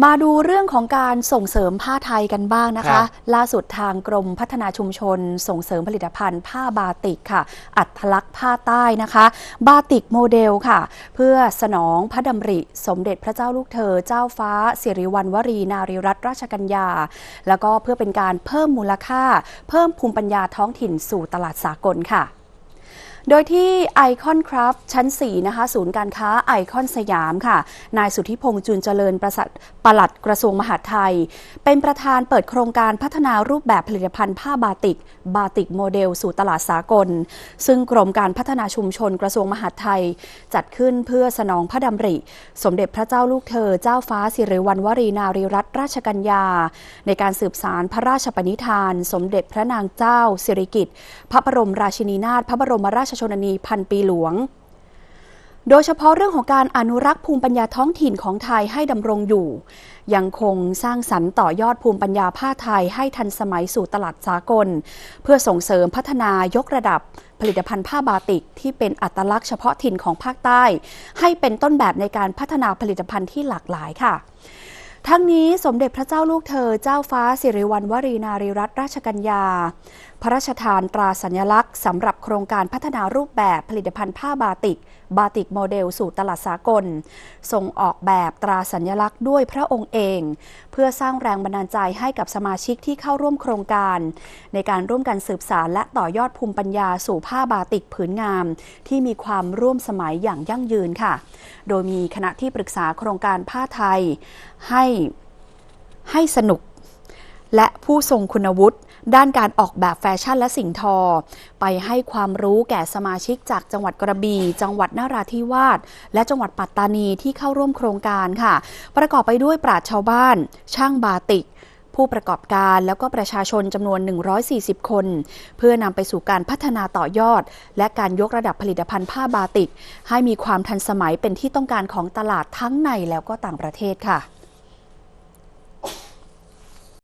มาดูเรื่องของการส่งเสริมผ้าไทยกันบ้างนะครัคะบล่าสุดทางกรมพัฒนาชุมชน ส่งเสริมผลิตภัณฑ์ผ้าบาติกค่ะ อัตลักษณ์ผ้าใต้นะคะ บาติกโมเดลค่ะ เพื่อสนองพระดำริ สมเด็จพระเจ้าลูกเธอ เจ้าฟ้าสิริวัณวรีนารีรัตนราชกัญญา แล้วก็เพื่อเป็นการเพิ่มมูลค่า เพิ่มภูมิปัญญาท้องถิ่นสู่ตลาดสากลค่ะ โดยที่ไอคอนคราฟชั้น 4 นะคะ ศูนย์การค้าไอคอนสยามค่ะ นายสุทธิพงษ์จุนเจริญประสัตปลัดกระทรวงมหาดไทย เป็นประธานเปิดโครงการพัฒนารูปแบบผลิตภัณฑ์ผ้าบาติก บาติกโมเดลสู่ตลาดสากล ซึ่งกรมการพัฒนาชุมชนกระทรวงมหาดไทย จัดขึ้นเพื่อสนองพระดำริ สมเด็จพระเจ้าลูกเธอเจ้าฟ้าสิริวัณวรีนารีรัตนราชกัญญา ในการสืบสารพระราชปณิธาน สมเด็จพระนางเจ้าสิริกิติ์พระบรมราชินีนาถพระบรมราชชนนีพันปีหลวง โดยเฉพาะเรื่องของการอนุรักษ์ภูมิปัญญาท้องถิ่นของไทยให้ดำรงอยู่ ยังคงสร้างสรรค์ต่อยอดภูมิปัญญาผ้าไทยให้ทันสมัยสู่ตลาดสากล เพื่อส่งเสริมพัฒนายกระดับผลิตภัณฑ์ผ้าบาติกที่เป็นอัตลักษณ์เฉพาะถิ่นของภาคใต้ ให้เป็นต้นแบบในการพัฒนาผลิตภัณฑ์ที่หลากหลายค่ะ ทั้งนี้สมเด็จพระเจ้าลูกเธอเจ้าฟ้าสิริวัณวรีนารีรัตนราชกัญญา พระราชทานตราสัญลักษณ์สำหรับโครงการพัฒนารูปแบบผลิตภัณฑ์ผ้าบาติก บาติกโมเดลสู่ตลาดสากลส่งออกแบบตราสัญลักษณ์ด้วยพระองค์เอง เพื่อสร้างแรงบันดาลใจให้กับสมาชิกที่เข้าร่วมโครงการ ในการร่วมกันสืบสารและต่อยอดภูมิปัญญาสู่ผ้าบาติกผืนงาม ที่มีความร่วมสมัยอย่างยั่งยืนค่ะ โดยมีคณะที่ปรึกษาโครงการผ้าไทยให้ให้สนุก และผู้ทรงคุณวุฒิด้านการออกแบบแฟชั่นและสิ่งทอ ไปให้ความรู้แก่สมาชิกจากจังหวัดกระบี่ จังหวัดนราธิวาสและจังหวัดปัตตานีที่เข้าร่วมโครงการค่ะ ประกอบไปด้วยปราชชาวบ้าน ช่างบาติกผู้ประกอบการแล้วก็ประชาชนจำนวน 140 คน เพื่อนำไปสู่การพัฒนาต่อยอด และการยกระดับผลิตภัณฑ์ผ้าบาติก ให้มีความทันสมัยเป็นที่ต้องการของตลาดทั้งในแล้วก็ต่างประเทศค่ะ